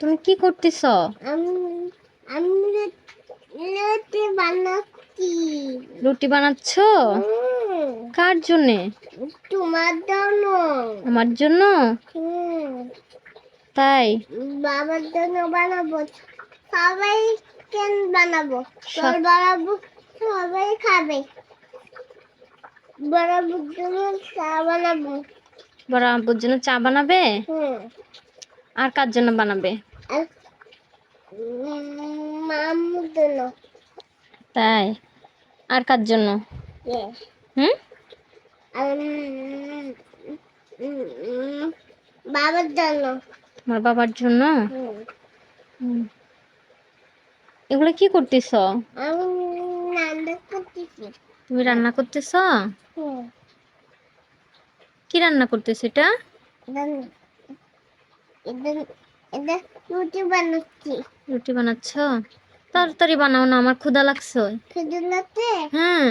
তুমি কি করতেছ? আমি আমি রুটি বানাচ্ছি। রুটি বানাচ্ছ? কার জন্যে? তোমার জন্য। আমার জন্য? তাই? বাবার জন্য বানাবো। সবাই কেন বানাবো? তোর সব- বানাবো সবাই খাবে। বানাবোর জন্য চা বানাবো। বড় আব্বুর জন্য চা বানাবে? আর কার জন্য বানাবে? মামুর জন্য তাই? আর কার জন্য. হুম? বাবার জন্য। তোমার বাবার জন্য। এগুলো কি করতেছ? তুমি রান্না করতেছ? কি রান্না করতেছ এটা? রুটি বানাচ্ছি। রুটি বানাচ্ছ? তাড়াতাড়ি বানাও না আমার ক্ষুধা লাগছে। খেজুরাতে হ্যাঁ।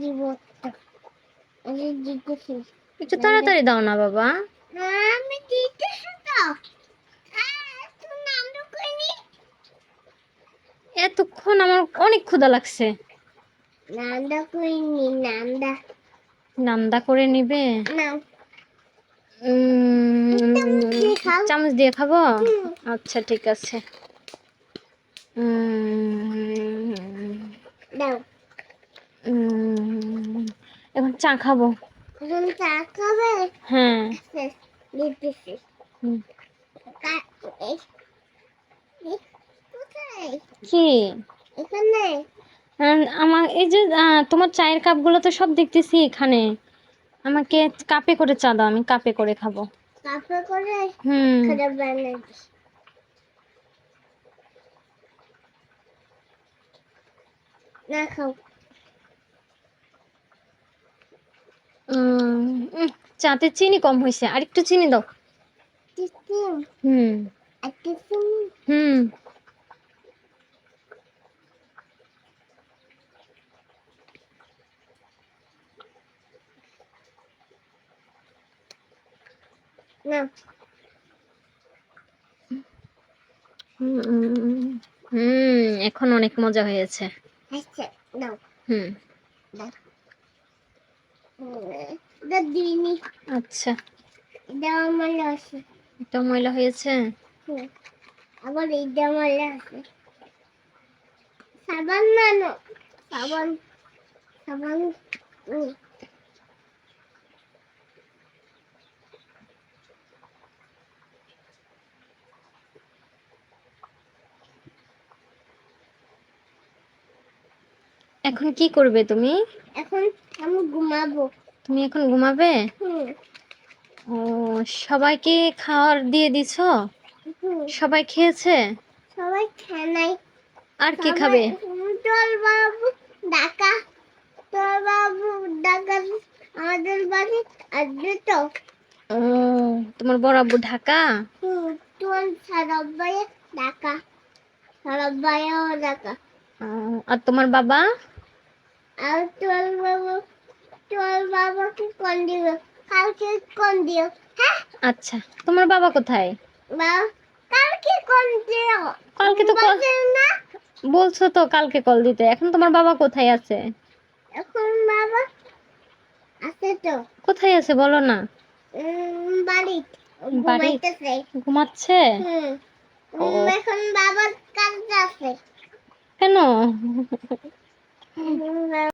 দিব একটা। তাড়াতাড়ি দাও না বাবা। আমি দিতেছি তো। হ্যাঁ? এতক্ষণ আমার অনেক ক্ষুধা লাগছে। রান্না করিনি রান্না নান্দা করে নিবে? না। চামচ দিয়ে খাব? আচ্ছা ঠিক আছে। এখন চা খাব। হ্যাঁ। হুম। কা- কি? আমার এই যে তোমার চায়ের কাপগুলো তো সব দেখতেছি এখানে। আমাকে কাপে করে চা দাও আমি কাপে করে খাব। কাপে করে? হুম। না খাও চাতে চিনি কম হয়েছে আর একটু চিনি? দাও হুম হুম। না। হুম এখন অনেক মজা হয়েছে। আচ্ছা দাও। হুম। দাও। আচ্ছা। এটা আমার আছে। এটা ময়লা হয়েছে? হুম। আবার এইটা আমার আছে। সাবান না না সাবান সাবান এখন কি করবে তুমি? এখন আমি ঘুমাবো। তুমি এখন ঘুমাবে? ও সবাইকে খাওয়ার দিয়ে দিছো? সবাই খেয়েছে? সবাই খানাই আর কি খাবে? তোর বাবু ডাকা। তোর বাবু ডাকা। আমাদের বাড়ি আসবে তো। ও তোমার বড় আব্বু ঢাকা? হুম তোর সারব্বাই ডাকা সারব্বাইও ডাকা ও, আর তোমার বাবা? আর তোর বাবু তোর বাবাকে কোন দিও কালকে কোন দিও হ্যাঁ? আচ্ছা তোমার বাবা কোথায়? বা কালকে কোন দিও। কালকে তো কল না। বলছো তো কালকে কল দিতে এখন তোমার বাবা কোথায় আছে? এখন বাবা আছে তো। কোথায় আছে বলো না। বাড়ি? ঘুমাইতেছে। ঘুমাচ্ছে? এখন বাবার কাছে আছে। কেন? Hello.